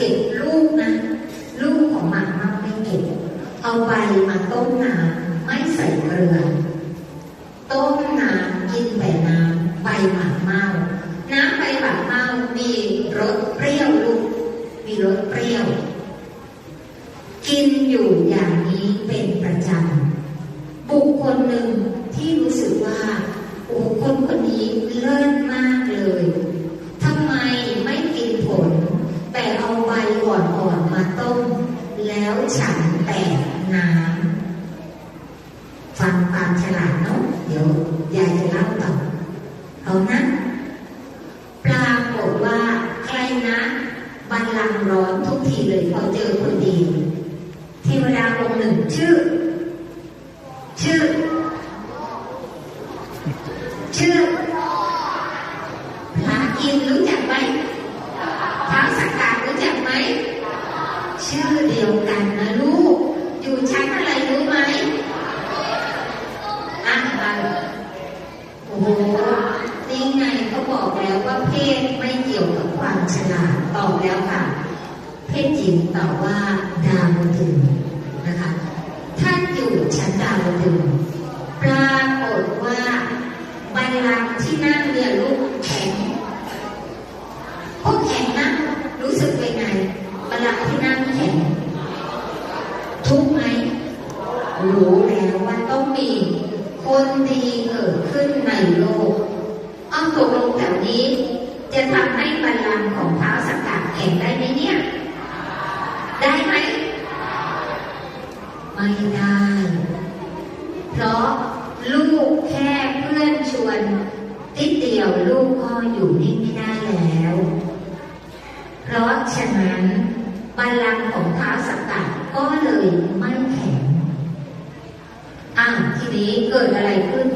เก็บลูกนะลูกของหมาเม่าไม่เก็บเอาใบมาต้มน้ำไม่ใส่เกลือต้มน้ำกินแต่น้ำใบหมากเมาน้ำใบหมากเมามีรสเปรี้ยวลูกมีรสเปรี้ยว กินอยู่อย่างนี้เป็นประจำบุคคลหนึ่งที่รู้สึกว่าโอ้คนคนนี้เลิศมากเลยทำไมไม่กินผล แต่เอาใบอ่อนๆมาต้ม แล้ว ฉันแต่น้ำฟังตามฉลาดเนาะเดี๋ยวยายจะเล่าต่อเอานะปรากฏว่าใครนะบันลังร้อนทุกทีเลยพอเจอคนดีเทวดาองค์หนึ่งชื่อ ชื่อ ชื่อเดียวกันนะลูก อยู่ชั้นอะไรรู้ไหมอะมาโอ้โหนี่ไงเขาบอกแล้วว่าเพศไม่เกี่ยวกับความฉลาดตอบแล้วค่ะ เพศหญิงตอบว่าดาวดึงนะคะท่านอยู่ชั้นดาวดึงปรากฏว่าบัลลังก์ที่นั่งเนี่ยลูกแข็งพวกแข็งนะรู้สึกเป็นไงบัลลังก์ที่ รู้แล้วว่าต้องมีคนดีเกิดขึ้นในโลกเอาตกลงแบบนี้ จะทำให้บัลลังของเท้าสกกัดแข็งได้ไหมเนี่ย ได้ไหม ไม่ได้ เพราะลูกแค่เพื่อนชวนติดเดียวลูกก็อยู่นิ่งไม่ได้แล้ว เพราะฉะนั้นบัลลังของเท้าสกกัด ก็เลยไม่แข็งอะทีนี้เกิดอะไรขึ้น